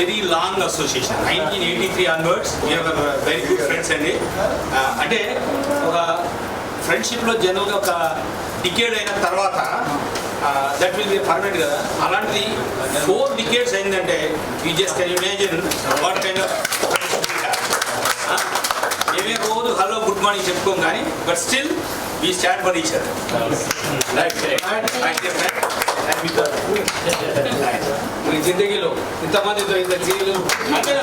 Very long association nineteen eighty three onwards మేము ఒక very good friends అండి అంటే ఒక ఫ్రెండ్షిప్లో జనరల్గా ఒక డికేడ్ అయిన తర్వాత దట్ విల్ బి పర్మనెంట్ కదా. అలాంటిది ఫోర్ డికేడ్స్ అయిందంటే you just can imagine what kind of మేమే రోజు హలో గుడ్ మార్నింగ్ చెప్పుకోం కానీ but still we stand for each మీ జిందగీలో ఇంతమందితో ఇంత జీవులు అంతే